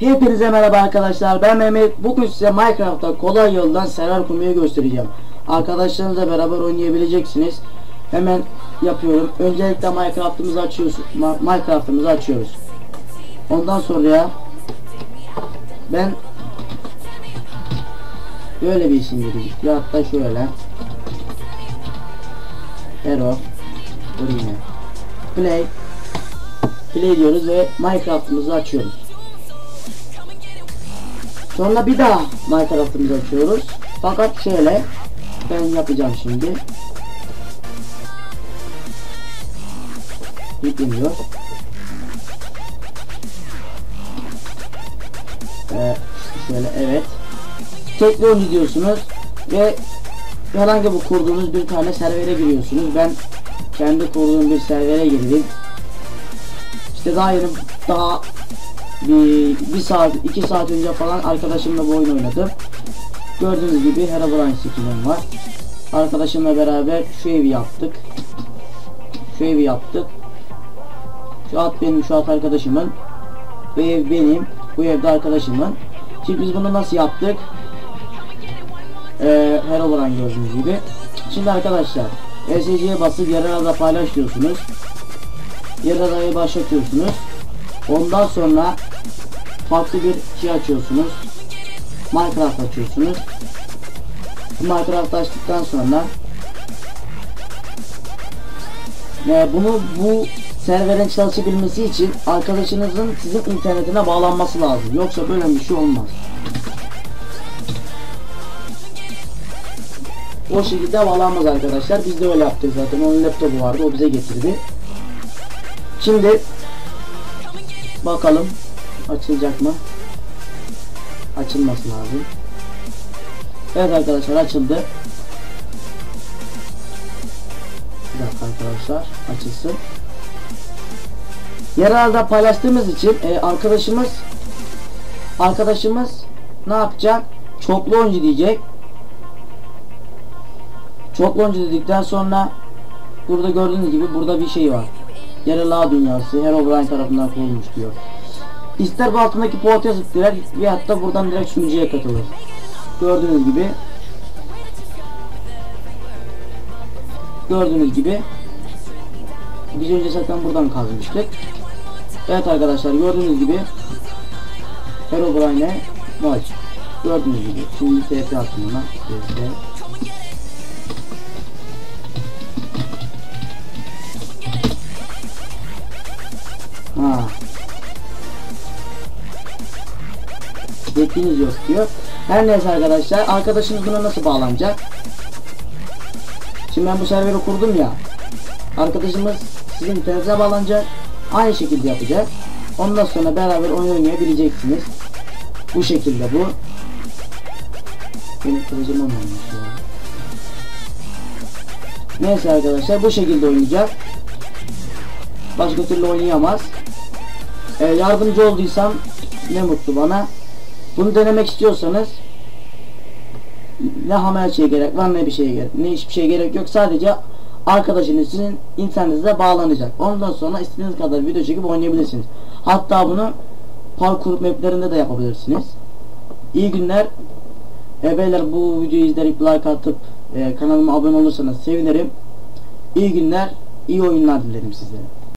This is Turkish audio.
Hepinize merhaba arkadaşlar. Ben Mehmet. Bugün size Minecraft'ta kolay yoldan server kurmayı göstereceğim. Arkadaşlarınızla beraber oynayabileceksiniz. Hemen yapıyorum. Öncelikle Minecraft'ımızı açıyoruz. Minecraft'ımızı açıyoruz. Ondan sonra ben böyle bir isim vereceğim. Ya hatta şöyle. Hero. Play. Play diyoruz ve Minecraft'ımızı açıyoruz. Sonra bir daha Minecraft'ımızı açıyoruz. Fakat şöyle ben yapacağım şimdi. Yükleniyor. Ee, şöyle evet. Teknoloji diyorsunuz ve herhangi bir kurduğunuz bir tane servere giriyorsunuz. Ben kendi kurduğum bir servere girdim. İşte daha yeni daha bir, bir saat, iki saat önce falan arkadaşımla bu oyun oynadım. Gördüğünüz gibi Herobrine skinim var. Arkadaşımla beraber şu evi yaptık. Şu evi yaptık. Şu at benim, şu at arkadaşımın. Bu ev benim, bu evde arkadaşımın. Şimdi biz bunu nasıl yaptık? Ee, Herobrine gördüğünüz gibi. Şimdi arkadaşlar, ESC'ye basıp yararada paylaş diyorsunuz. Yaradayı başlatıyorsunuz. Ondan sonra farklı bir şey açıyorsunuz. Minecraft açıyorsunuz. Minecraft açtıktan sonra e, bunu bu serverin çalışabilmesi için arkadaşınızın sizin internetine bağlanması lazım. Yoksa böyle bir şey olmaz. O şekilde bağlanmaz arkadaşlar. Biz de öyle yaptık zaten. Onun laptopu vardı. O bize getirdi. Şimdi bakalım açılacak mı? Açılması lazım. Evet arkadaşlar açıldı. Bir dakika arkadaşlar açılsın. Yerelde paylaştığımız için e, arkadaşımız arkadaşımız ne yapacak? Çoklu oyuncu diyecek. Çoklu oyuncu dedikten sonra burada gördüğünüz gibi burada bir şey var. Yarı dünyası Herobrine tarafından kurulmuş diyor. İster bu altındaki portaya tıklar ve hatta buradan direkt sunucuya katılır. Gördüğünüz gibi Gördüğünüz gibi Biz önce zaten buradan kazmıştık. Evet arkadaşlar gördüğünüz gibi Herobrine maç. Gördüğünüz gibi. Şimdi TP attım ona. Ha. Yetkiniz yok diyor. Her neyse arkadaşlar arkadaşınız buna nasıl bağlanacak? Şimdi ben bu serveri kurdum ya. Arkadaşımız sizin internete bağlanacak. Aynı şekilde yapacak. Ondan sonra beraber oyun oynayabileceksiniz. Bu şekilde bu. Benim kılıcım olmamış ya. Neyse arkadaşlar bu şekilde oynayacak. Başka türlü oynayamaz. Ee, yardımcı olduysam ne mutlu bana. Bunu denemek istiyorsanız ne hamerçeye gerek var ne bir şeye gerek ne hiçbir şeye gerek yok. Sadece arkadaşınız sizin internetinize bağlanacak. Ondan sonra istediğiniz kadar video çekip oynayabilirsiniz. Hatta bunu parkur maplerinde de yapabilirsiniz. İyi günler. E bu videoyu izleyip like atıp e, kanalıma abone olursanız sevinirim. İyi günler iyi oyunlar dilerim size